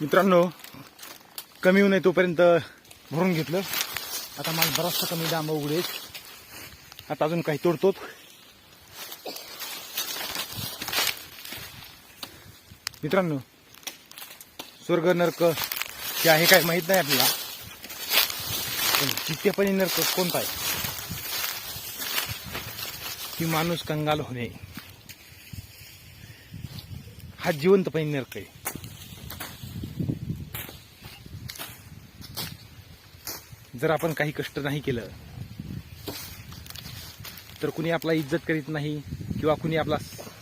मित्रांनो कमी होऊ नये तोपर्यंत भरून घेतलं. आता माल बराचसा कमी डांबा उघडेल आता अजून काही तोडतो मित्रांनो स्वर्ग नर्क हे आहे काय माहीत नाही आपल्याला. पण जितेपणी नर्क कोणता आहे? की माणूस कंगाल होणे. हा जिवंतपणी नर्क आहे. जर आपण काही कष्ट नाही केलं तर कुणी आपला इज्जत करीत नाही किंवा कुणी आपला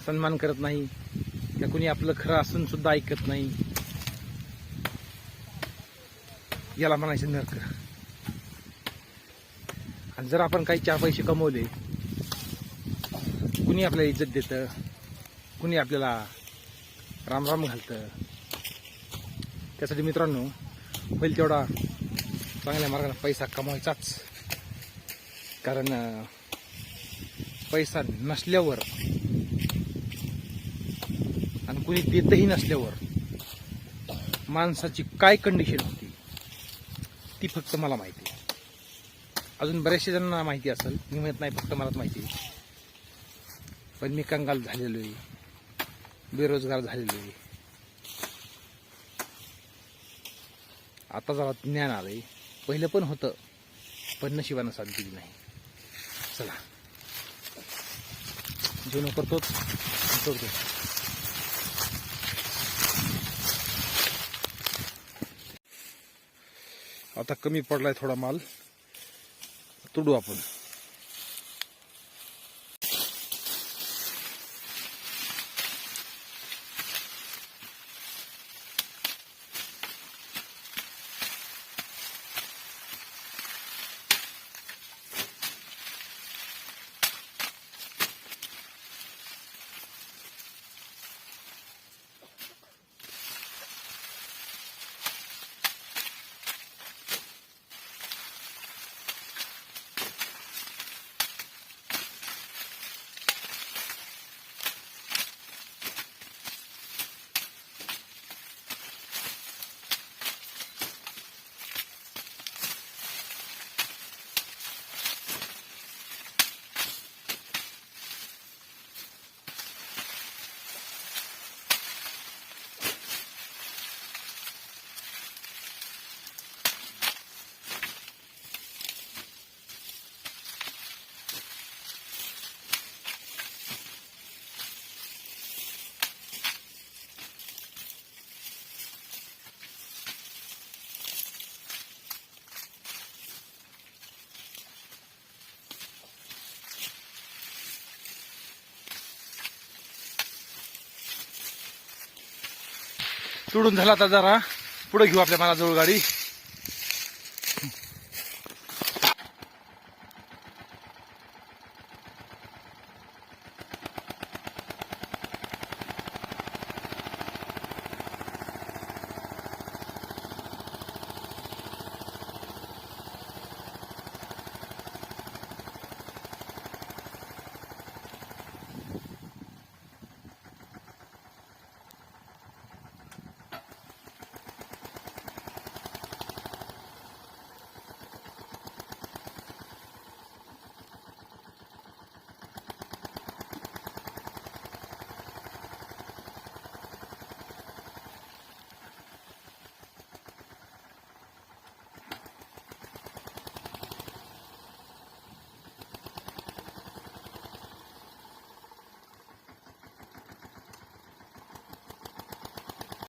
सन्मान करत नाही किंवा कुणी आपलं खरं असून सुद्धा ऐकत नाही याला म्हणायचं नरक. आणि जर आपण काही चार पैसे कमवले कुणी आपल्याला इज्जत देतं कुणी आपल्याला रामराम घालतं त्यासाठी मित्रांनो होईल तेवढा चांगल्या मार्गाने पैसा कमवायचाच. कारण पैसा नसल्यावर आणि कुणी देतही नसल्यावर माणसाची काय कंडिशन होती ती फक्त मला माहिती आहे. अजून बऱ्याचशा जणांना माहिती असेल मी म्हणत नाही फक्त मलाच माहिती आहे. पण मी कंगाल झालेलो आहे. बेरोजगार झालेलो आहे. आता जरा ज्ञान आलं आहे पहिलं पण होतं पण नशिबानं साथ दिली नाही. चला. जुनं करतोच करतो आता कमी पडलाय थोडा माल. तोडू आपण. तोडून झाला आता जरा. पुढे घेऊ आपल्या मला जवळ गाडी.